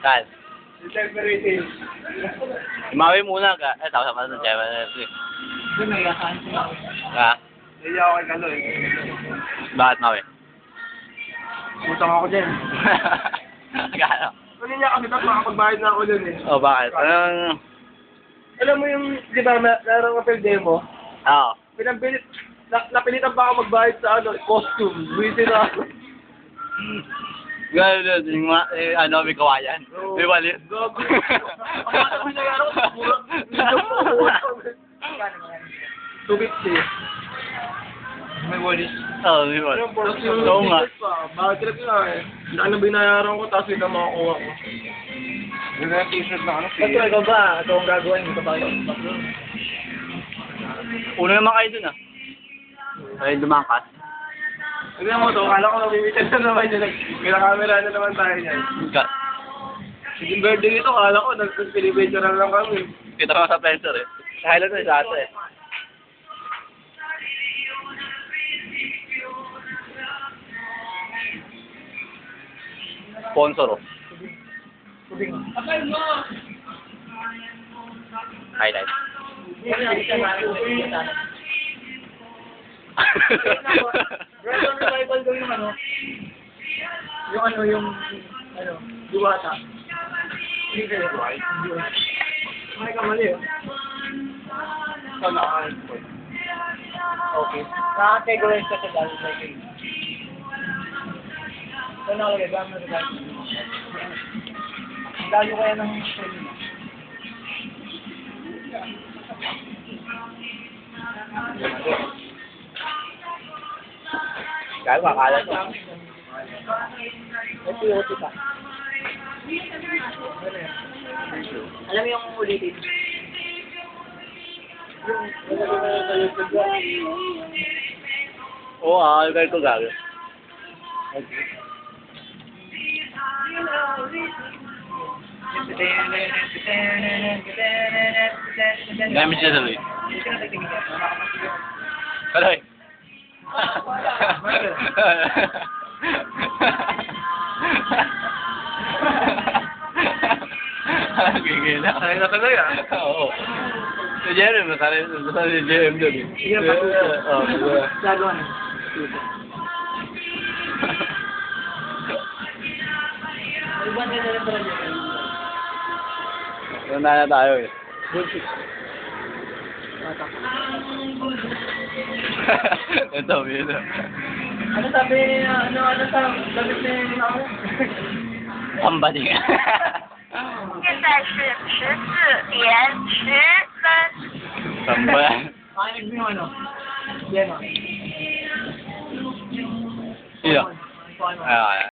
Saan? Integrity. Imawi muna ka. Eh, tapos ako sa Jeva na ito. Ha? Hindi ako kay Kaloy. Bakit Mawi? Utang ako dyan. Gano? Ano niya kasi tapos makapagbayad na ako dun eh. Oh, bakit? Anong... Alam mo yung, di ba, naroon ka film demo? Oo. Pinampilit, na, napilitan pa ako magbayad sa ano, costume. Buwisi na ako. Gano doon, yung mga, eh, ano, may kawayan. Oo. May walit. Gago. Ang ko siya. May walis. Oo, may yung Oo nga. bakit trip nga eh. Na binayaran ko, tapos yun ang makakuha ko. Yung na t-shirt na ano, Ba't ikaw ba? Ito ang gagawin mo pa kayo. Uno naman kayo dun ah. Ay, lumangkas. Hindi mo to, kala ko namimitan na naman yun. Kina-camera na naman tayo niyan. Ka Yung birthday ito, kala ko, nag-celebration na lang kami. kita ko sa Spencer eh. Highlight na sa ata eh. Sponsor oh. Highlight. Dragon revival daw yung ano. Yung ano, yung ano, duwata. Hindi kayo. May kamali eh. Okay. Nakategorize ka sa may kayo. Ito nakalagay, na dahil. Lalo kaya ng film. Makakala ko. Ito yung uti pa. Alam mo yung ulitin? Oo, ah, kaya ko gagawin. Gamit siya sa Luis. Kaloy. Gigila. Ay, natuloy ah. Oo. Si Jeremy, masari, masari si Jeremy doon. eh. Sige, patuto. Oo, diba? Gagawa na. Iba na na tayo eh. Bullshit. Bata. Ito, yun. Ano sabi ni ano ano sa sabi ni ako? Somebody. 现在是十四点十分。 Somebody. Pakinig mo yung ano? Yan o. Sino? Paano? Ah,